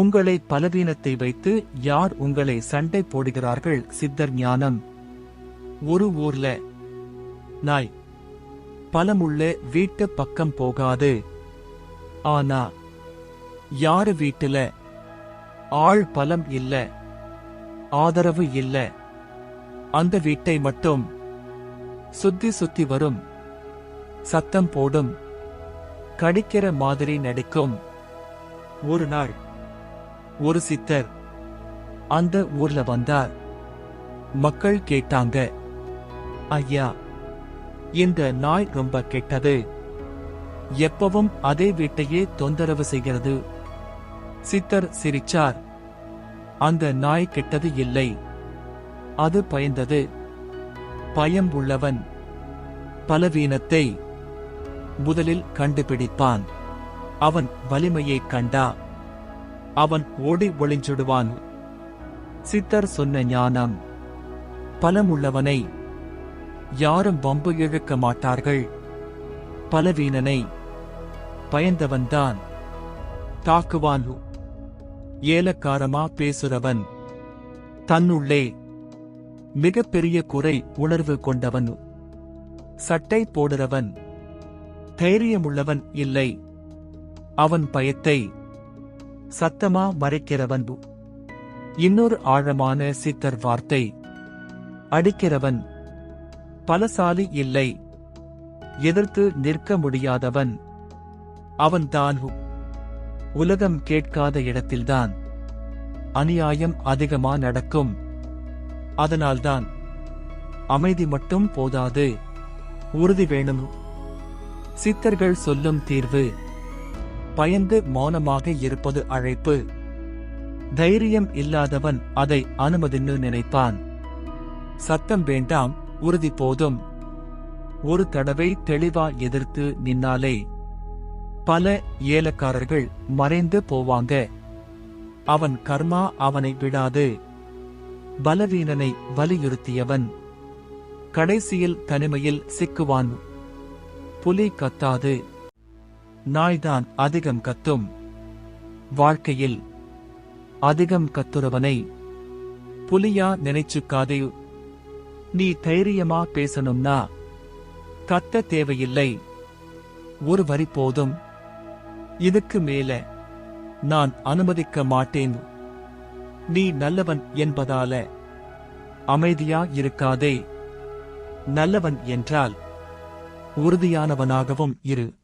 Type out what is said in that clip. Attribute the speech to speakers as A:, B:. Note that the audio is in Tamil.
A: உங்களை பலவீனத்தை வைத்து யார் உங்களை சண்டை போடுகிறார்கள் சித்தர் ஞானம். ஒரு ஊர்ல நாய் பலமுள்ள வீட்டு பக்கம் போகாது. ஆனா யாரு வீட்டுல ஆள் பலம் இல்ல ஆதரவு இல்ல அந்த வீட்டை மட்டும் சுத்தி சுத்தி வரும் சத்தம் போடும் கடிக்கிற மாதிரி நடிக்கும். ஒரு நாள் ஒரு சித்தர். அந்த ஊர்ல வந்தார். மக்கள் கேட்டாங்க ஐயா இந்த நாய் ரொம்ப கெட்டது. எப்பவும் அதே வீட்டையே தொந்தரவு செய்கிறது. சித்தர் சிரிச்சார் அந்த நாய் கெட்டது இல்லை. அது பயந்தது. பயம் உள்ளவன். பலவீனத்தை முதலில் கண்டுபிடிப்பான். அவன் வலிமையைக் கண்டா. அவன் ஓடி ஒளிஞ்சிடுவான். சித்தர் சொன்ன ஞானம். பலமுள்ளவனை. யாரும் வம்பு இழுக்க மாட்டார்கள். பலவீனனை. பயந்தவன்தான். தாக்குவான். ஏலக்காரமா பேசுறவன். தன்னுள்ளே. மிகப்பெரிய குறை உணர்வு கொண்டவன். சட்டை போடுறவன். தைரியமுள்ளவன் இல்லை. அவன் பயத்தை சத்தமா மறைக்கிறவன் இன்னொரு ஆழமான சித்தர் வார்த்தை. அடிக்கிறவன் பலசாலி இல்லை. எதிர்த்து நிற்க முடியாதவன். அவன்தான் உலகம் கேட்காத இடத்தில்தான். அநியாயம் அதிகமா நடக்கும். அதனால்தான் அமைதி மட்டும் போதாது. உறுதி வேணும் சித்தர்கள் சொல்லும் தீர்வு. பயந்து மௌனமாக இருப்பது அழைப்பு. தைரியம் இல்லாதவன் அதை அனுமதின்னு நினைப்பான். சத்தம் வேண்டாம் உறுதி போதும். ஒரு தடவை தெளிவா எதிர்த்து நின்னாலே. பல ஏலக்காரர்கள் மறைந்து போவாங்க. அவன் கர்மா அவனை விடாது. பலவீனனை வலியுறுத்தியவன். கடைசியில் தனிமையில் சிக்குவான். புலி கத்தாது. நாய்தான் அதிகம் கத்தும். வாழ்க்கையில் அதிகம் கத்துறவனை புலியா நினைச்சுக்காதே. நீ தைரியமா பேசணும்னா கத்த தேவையில்லை. ஒரு வரி போதும். இதுக்கு மேல நான் அனுமதிக்க மாட்டேன். நீ நல்லவன் என்பதால அமைதியா இருக்காதே. நல்லவன் என்றால் உறுதியானவனாகவும் இரு.